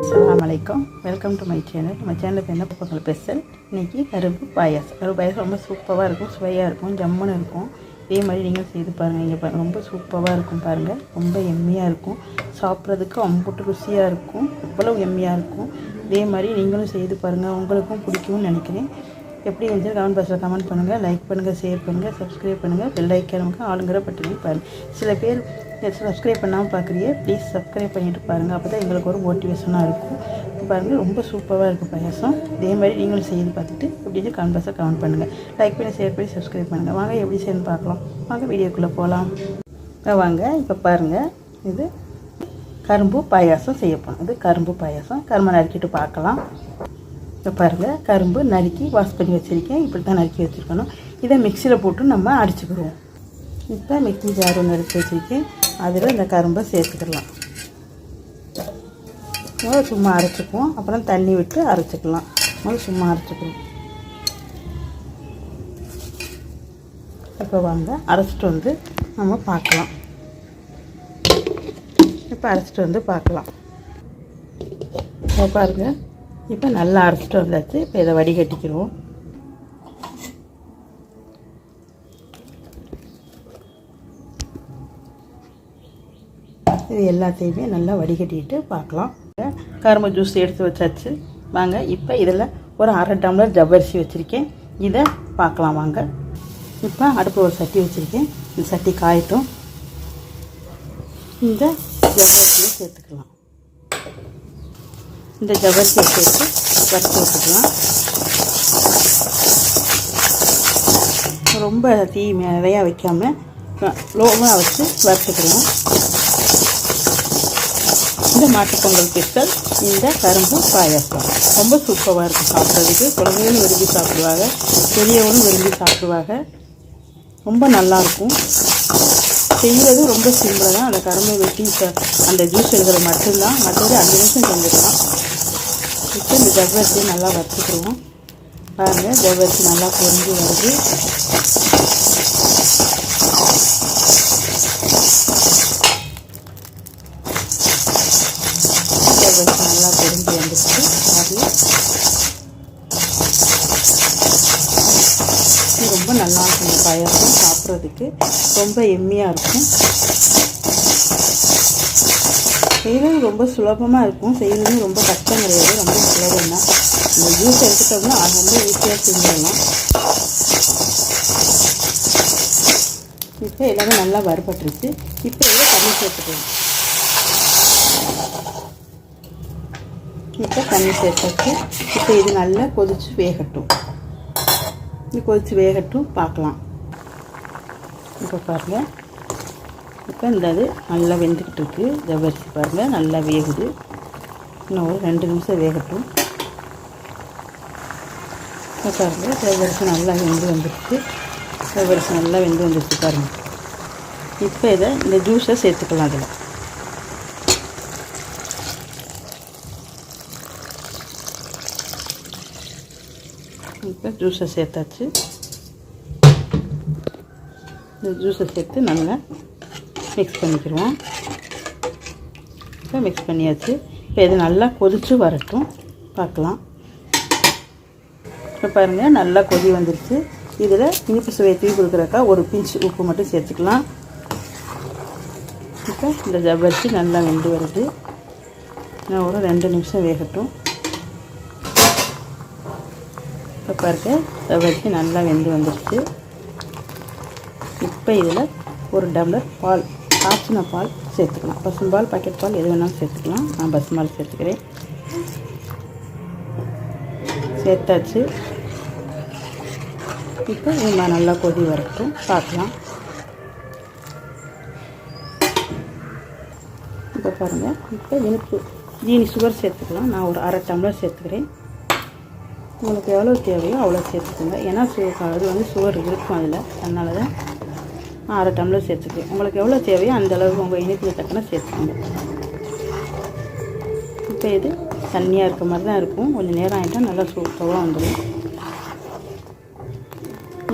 அஸ்லாம் வலைக்கம் welcome to my channel நம்ம சேனல் என்ன? பக்கங்கள் ஸ்பெஷல். இன்றைக்கி கரும்பு பாயாசம். கரும்பு பாயாசம் ரொம்ப சூப்பராக இருக்கும். சுவையாக இருக்கும். ஜம்முன்னு இருக்கும். இதே மாதிரி நீங்கள் செய்து பாருங்கள் இங்கே பாருங்கள் ரொம்ப சூப்பராக இருக்கும் பாருங்கள் ரொம்ப எம்மையாக இருக்கும். சாப்பிட்றதுக்கு அம்புட்டு ருசியாக இருக்கும். அவ்வளோ எம்மியாக இருக்கும். இதே மாதிரி நீங்களும் செய்து பாருங்கள் உங்களுக்கும் பிடிக்கும்னு நினைக்கிறேன். எப்படி இருந்துச்சு கமெண்ட் பாக்ஸில் கமெண்ட் பண்ணுங்கள் லைக் பண்ணுங்கள் ஷேர் பண்ணுங்கள் சப்ஸ்கிரைப் பண்ணுங்கள் பெல் ஐக்கானுக்கு ஆளுங்கிற பட்டினி பாருங்கள் சில பேர் சப்ஸ்கிரைப் பண்ணாமல் பார்க்குறியே ப்ளீஸ் சப்ஸ்கிரைப் பண்ணிட்டு பாருங்கள் அப்போ தான் எங்களுக்கு ஒரு மோட்டிவேஷனாக இருக்கும். பாருங்கள் ரொம்ப சூப்பராக இருக்கும் பாயாசம். இதே மாதிரி நீங்களும் செய்து பார்த்துட்டு எப்படின்னு கமெண்ட் பாக்ஸில் கமெண்ட் பண்ணுங்கள் லைக் பண்ணி ஷேர் பண்ணி சப்ஸ்கிரைப் பண்ணுங்கள் வாங்க எப்படி செய்யணும்னு பார்க்கலாம். வாங்க வீடியோக்குள்ளே போகலாம் வாங்க. இப்போ பாருங்கள் இது கரும்பு பாயாசம் செய்ய போகணும் இது கரும்பு பாயாசம். கரும்பை நறுக்கிட்டு பார்க்கலாம். இப்போ பாருங்கள் கரும்பு நறுக்கி வாஷ் பண்ணி வச்சுருக்கேன். இப்படி தான் நறுக்கி வச்சுருக்கணும். இதை மிக்சியில் போட்டு நம்ம அடிச்சுக்கிடுவோம் இப்போ மிக்சி ஜார் ஒன்று எடுத்து வச்சுருக்கேன். அதில் இந்த கரும்பை சேர்த்துக்கலாம். முதல்ல சும்மா அரைச்சிக்குவோம். அப்புறம் தண்ணி விட்டு அரைச்சிக்கலாம். முதல்ல சும்மா அரைச்சிக்கணும் இப்போ வாங்க அரைச்சிட்டு வந்து நம்ம பார்க்கலாம். இப்போ அரைச்சிட்டு வந்து பார்க்கலாம். இப்போ பாருங்கள் இப்போ நல்லா அரைச்சிட்டு வந்தாச்சு. இப்போ இதை வடிகட்டிக்கிறோம். இது எல்லாத்தையுமே நல்லா வடிகட்டிட்டு பார்க்கலாம். கரும்பு ஜூஸ் எடுத்து வச்சாச்சு. வாங்க இப்போ இதில் ஒரு அரை டம்ளர் ஜவ்வரிசி வச்சுருக்கேன். இதை பார்க்கலாம் வாங்க. இப்போ அடுப்பு ஒரு சட்டி வச்சுருக்கேன். இந்த சட்டி காயட்டும். இந்த ஜவ்வரிசியை சேர்த்துக்கலாம். இந்த ஜவ்வரிசியை சேர்த்து வறுத்து விட்டுக்கலாம் ரொம்ப தீ நிறையா வைக்காமல் லோவாக வச்சு வறுத்துக்கலாம். இந்த மாட்டுப்பொங்கல் பிஸ்கல் இந்த கரும்பு பாயாசம். ரொம்ப சூப்பராக இருக்கும் சாப்பிட்றதுக்கு. குழந்தைகளும் விரும்பி சாப்பிடுவாங்க பெரியவங்களும் விரும்பி சாப்பிடுவாங்க. ரொம்ப நல்லாயிருக்கும் செய்கிறது ரொம்ப சிம்பிளாக தான். அந்த கரும்பை வெட்டி அந்த ஜூஸ் எடுக்கிறது மட்டும்தான். மற்றது அஞ்சு நிமிஷம் செஞ்சுக்கலாம். இப்போ இந்த ஜவ்வரிசியை நல்லா வறுத்துக்கிடுவோம். பாருங்கள் ஜவ்வரிசி நல்லா பொறிஞ்சு வருது. ஜவ்வரிசி நல்லா பொறிஞ்சு வந்துச்சு பாருங்க. ரொம்ப நல்லா இருக்கும் இந்த பாயாசம் சாப்பிட்றதுக்கு. ரொம்ப எம்மியாக இருக்கும். செய்கிறது ரொம்ப சுலபமாக இருக்கும். செய்கிறது ரொம்ப கஷ்டம் கிடையாது. ரொம்ப சுலபம் தான் இந்த ஜூஸ் எடுத்துட்டோம்னா அது ரொம்ப ஈஸியாக செஞ்சிடலாம். இப்போ எல்லாமே நல்லா வறுபட்டுருச்சு. இப்போ இதை தண்ணி சேர்த்துக்கலாம். இப்போ தண்ணி சேர்த்தாச்சு. இப்போ இது நல்லா கொதித்து வேகட்டும். இது கொதித்து வேகட்டும் பார்க்கலாம். இப்போ பாருங்கள் இப்போ இந்த இது நல்லா வெந்துக்கிட்டு இருக்குது ஜவ்வரிசி பாருங்கள் நல்லா வேகுது. இன்னும் ஒரு ரெண்டு நிமிஷம் வேகட்டும். இப்போ பாருங்கள் ஜவ்வரிசி நல்லா வெந்து வந்துருச்சு. ஜவ்வரிசி நல்லா வெந்து வந்துருச்சு பாருங்கள் இப்போ இதை இந்த ஜூஸை சேர்த்துக்கலாம் அதில். இப்போ ஜூஸை சேர்த்தாச்சு. இந்த ஜூஸை சேர்த்து நல்லா மிக்ஸ் பண்ணிக்கிடுவோம் இப்போ மிக்ஸ் பண்ணியாச்சு. இப்போ இது நல்லா கொதித்து வரட்டும். பார்க்கலாம். இப்போ பாருங்கள் நல்லா கொதி வந்துருச்சு. இதில் இனிப்பு சுவையை தூக்கி கொடுக்குறக்கா ஒரு பிஞ்ச் உப்பு மட்டும் சேர்த்துக்கலாம். இப்போ இந்த ஜவ்வரிசி நல்லா வெந்து வருது. நான் ஒரு ரெண்டு நிமிஷம் வேகட்டும். இப்போ பாருங்க ஜவ்வரிசி நல்லா வெந்து வந்துருச்சு. இப்போ இதில் ஒரு டம்ளர் பால் காய்ச்சின பால் சேர்த்துக்கலாம். பசும்பால் பாக்கெட் பால் எது வேணாலும் சேர்த்துக்கலாம். நான் பசும்பால் சேர்த்துக்கிறேன். சேர்த்தாச்சு. இப்போ இது நல்லா கொதி வரட்டும். பார்க்கலாம். இப்போ பாருங்கள் இப்போ இனிப்பு ஜீனி சுகர் சேர்த்துக்கலாம். நான் ஒரு அரை டம்ளர் சேர்த்துக்கிறேன். உங்களுக்கு எவ்வளோ தேவையோ அவ்வளோ சேர்த்துக்கோங்க. ஏன்னா சு அது வந்து சுகர் இருக்கும் அதில். அதனால தான் அரை டம்ளர் சேர்த்துக்கிறேன் உங்களுக்கு எவ்வளோ தேவையோ அந்த அளவுக்கு உங்கள் இனிப்புக்கு தக்கன சேர்த்துக்கோங்க. இப்போ இது தண்ணியாக இருக்க மாதிரி தான் இருக்கும். கொஞ்சம் நேரம் ஆகிட்டா நல்லா சூப்பராக வந்துடும்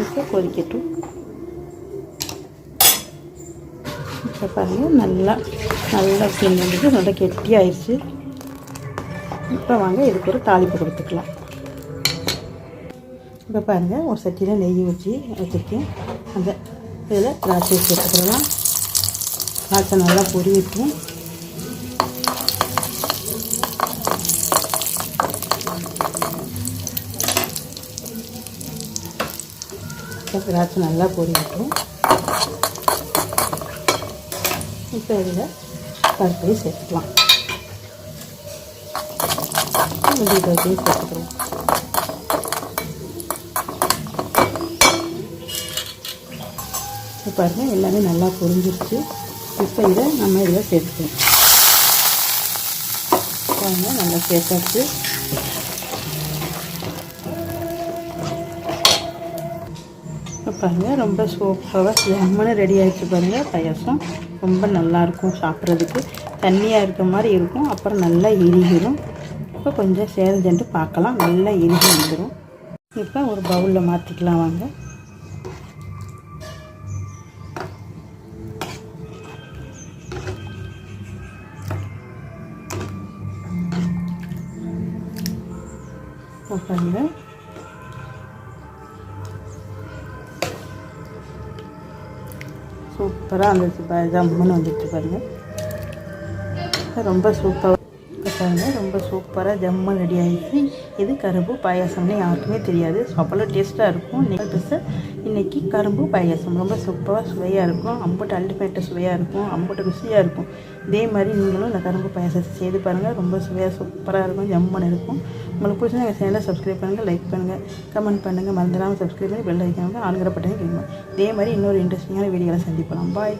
இப்போ கொதிக்கட்டும். இப்போ பாருங்கள் நல்லா நல்லா கிண்டிட்டு நல்லா கெட்டியாயிடுச்சு இப்போ வாங்க இதுக்கு ஒரு தாளிப்பு கொடுத்துக்கலாம். இப்போ பாருங்கள் ஒரு சட்டியில் நெய் ஊற்றி வச்சுருக்கேன் அந்த இதில் திராட்சை சேர்த்துக்கலாம் திராட்சை நல்லா பொரியட்டும் இப்போ திராட்சை நல்லா பொரியட்டும் இப்போ இதில் பருப்பையும் சேர்த்துக்கலாம். முந்திரி பருப்பையும் சேர்த்துக்கலாம். பாருங்கள் எல்லாமே நல்லா பொரிஞ்சிருச்சு. இப்போ இதை நம்ம இதில் சேர்த்துக்கலாம். பாருங்க நல்லா சேர்த்தாச்சு. பாருங்கள் ரொம்ப சூப்பராக ஜம்மனு ரெடி ஆகிடுச்சு பாருங்கள் பாயாசம். ரொம்ப நல்லாயிருக்கும் சாப்பிட்றதுக்கு. தண்ணியாக இருக்க மாதிரி இருக்கும் அப்புறம் நல்லா இறுகிடும் இப்போ கொஞ்சம் சேர்ந்துட்டு பார்க்கலாம் நல்லா இறுகி வந்துடும் இப்போ ஒரு பவுலில் மாற்றிக்கலாம் வாங்க. போட்டாங்க. சூப்பராக வந்துச்சு பா ஜம்முன்னு வந்துச்சு பாருங்க. ரொம்ப சூப்பராக பாருங்க ரொம்ப சூப்பராக ஜம்முன்னு ரெடி ஆகிடுச்சு இது கரும்பு பாயாசம்னு யாருக்குமே தெரியாது. அவ்வளோ டேஸ்ட்டாக இருக்கும். நெக்ஸ்ட்டு இன்றைக்கி கரும்பு பாயாசம். ரொம்ப சூப்பராக சுவையாக இருக்கும். அம்பட்டு அல்டிமேட்டாக சுவையாக இருக்கும். அம்பட்டு ருசியாக இருக்கும். இதே மாதிரி நீங்களும் இந்த கரும்பு பாயாசத்தை செய்து பாருங்கள் ரொம்ப சுவையாக சூப்பராக இருக்கும். ஜம்மன் இருக்கும். உங்களுக்கு பிடிச்சா எங்கள் சேனலை சப்ஸ்கிரைப் பண்ணுங்கள் லைக் பண்ணுங்கள் கமெண்ட் பண்ணுங்கள் மறந்துடாமல் சப்ஸ்கிரைப் பண்ணி பெல் ஐக்கானுங்க ஆளுங்கிற பட்டனை கேட்கணும் இதே மாதிரி இன்னொரு இன்ட்ரெஸ்டிங்கான வீடியோவில் சந்திப்பலாம் பாய்